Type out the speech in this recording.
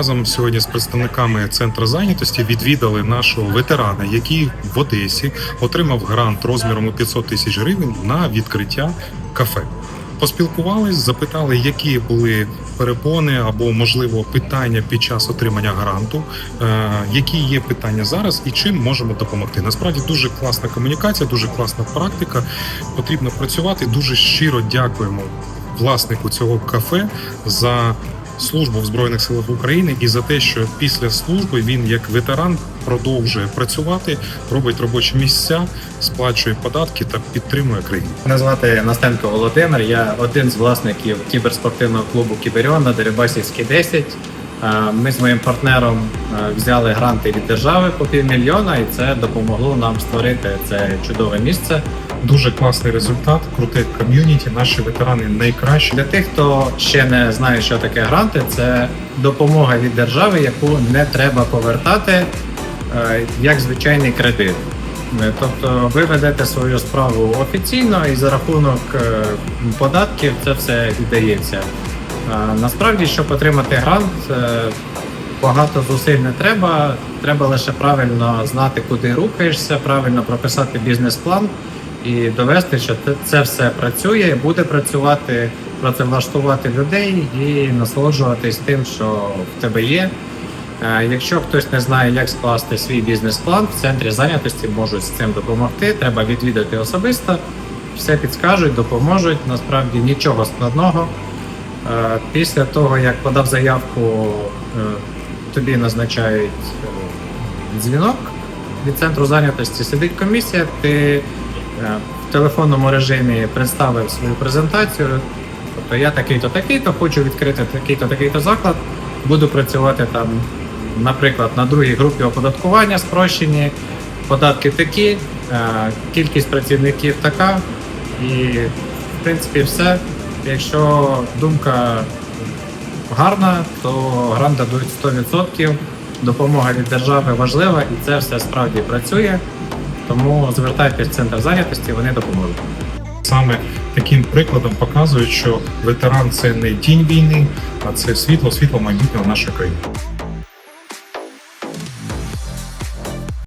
Разом сьогодні з представниками центру зайнятості відвідали нашого ветерана, який в Одесі отримав грант розміром у 500 тисяч гривень на відкриття кафе. Поспілкувались, запитали, які були перепони або можливо питання під час отримання гранту, е, які є питання зараз і чим можемо допомогти. Насправді дуже класна комунікація, дуже класна практика. Потрібно працювати. Дуже щиро дякуємо власнику цього кафе за службу в Збройних силах України і за те, що після служби він як ветеран продовжує працювати, робить робочі місця, сплачує податки та підтримує країну. Мене звати Настенко Володимир. Я один з власників кіберспортивного клубу Кіберіон на Дерибасівській 10. Е, Ми з моїм партнером е, взяли гранти від держави по півмільйона, і це допомогло нам створити це чудове місце. Дуже класний результат, круте ком'юніті. Наші ветерани найкращі. Для тих, хто ще не знає, що таке гранти, це допомога від держави, яку не треба повертати е, як звичайний кредит. Е, Тобто ви ведете свою справу офіційно і за рахунок е, податків це все віддається. Насправді, щоб отримати грант, багато зусиль не треба. Треба лише правильно знати, куди рухаєшся, правильно прописати бізнес-план і довести, що це все працює, буде працювати, працевлаштувати людей і насолоджуватись тим, що в тебе є. Е, Якщо хтось не знає, як скласти свій бізнес-план, в центрі зайнятості можуть з цим допомогти. Треба відвідати особисто, все підскажуть, допоможуть. Насправді нічого складного. Е, Після того, як подав заявку, е, тобі назначають дзвінок від центру зайнятості. Сидить комісія, ти в телефонному режимі представив свою презентацію. Тобто я такий-то, такий-то, хочу відкрити такий-то, такий-то заклад, буду працювати там, наприклад, на другій групі оподаткування спрощені, податки такі, е, кількість працівників така, і в принципі все. Якщо думка гарна, то грант дадуть 100%. Допомога від держави важлива і це все справді працює. Тому звертайтесь в центр зайнятості, вони допоможуть. Саме таким прикладом показують, що ветеран це не тінь війни, а це світло, світло майбутнього нашої країни.